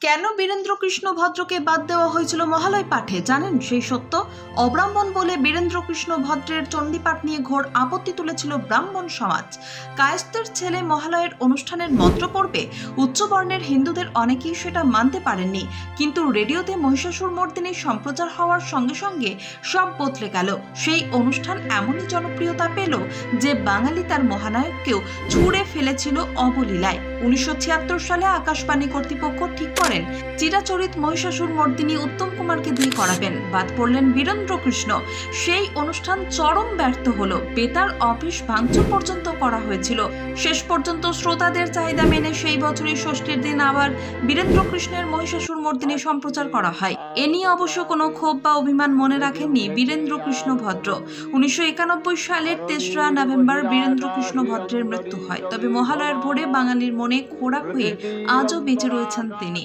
কেন বীরেন্দ্র কৃষ্ণ ভদ্রকে বাদ দেওয়া হয়েছিল মহালয় পাঠে? জানেন সেই সত্য? অব্রাহ্মণ বলে বীরেন্দ্র কৃষ্ণ ভদ্রের চণ্ডীপাঠ নিয়ে ঘোর আপত্তি তুলেছিল ব্রাহ্মণ সমাজ। কায়স্থের ছেলে মহালয়ের অনুষ্ঠানের মন্ত্র পড়বে? উচ্চবর্ণের হিন্দুদের অনেকেই সেটা মানতে পারেননি। কিন্তু রেডিওতে মহিষাসুর মর্দিনী সম্প্রচার হওয়ার সঙ্গে সঙ্গে সব বদলে গেল। সেই অনুষ্ঠান এমনই জনপ্রিয়তা পেল যে বাঙালি তার মহানায়ককেও ছুঁড়ে ফেলেছিল অবলীলায়। উনিশশো ছিয়াত্তর সালে আকাশবাণী কর্তৃপক্ষ ঠিক করেন চিরাচরিত মহিষাসুর মর্দিনী উত্তম কুমারকে দিয়ে করাবেন। বাদ পড়লেন বীরেন্দ্র কৃষ্ণ। সেই অনুষ্ঠান চরম ব্যর্থ হলো। বেতার অফিস ভাঙচুর পর্যন্ত করা হয়েছিল। শেষ পর্যন্ত শ্রোতাদের চাহিদা মেনে সেই বছরই ষষ্ঠীর দিন আবার বীরেন্দ্র কৃষ্ণের মহিষাসুর মর্দিনী সম্প্রচার করা হয়। এ নিয়ে অবশ্য কোনো ক্ষোভ বা অভিমান মনে রাখেননি বীরেন্দ্র কৃষ্ণ ভদ্র। উনিশশো একানব্বই সালের তেসরা নভেম্বর বীরেন্দ্র কৃষ্ণ ভদ্রের মৃত্যু হয়। তবে মহালয়ার ভোরে বাঙালির মনে খোরাক হয়ে আজও বেঁচে রয়েছেন তিনি।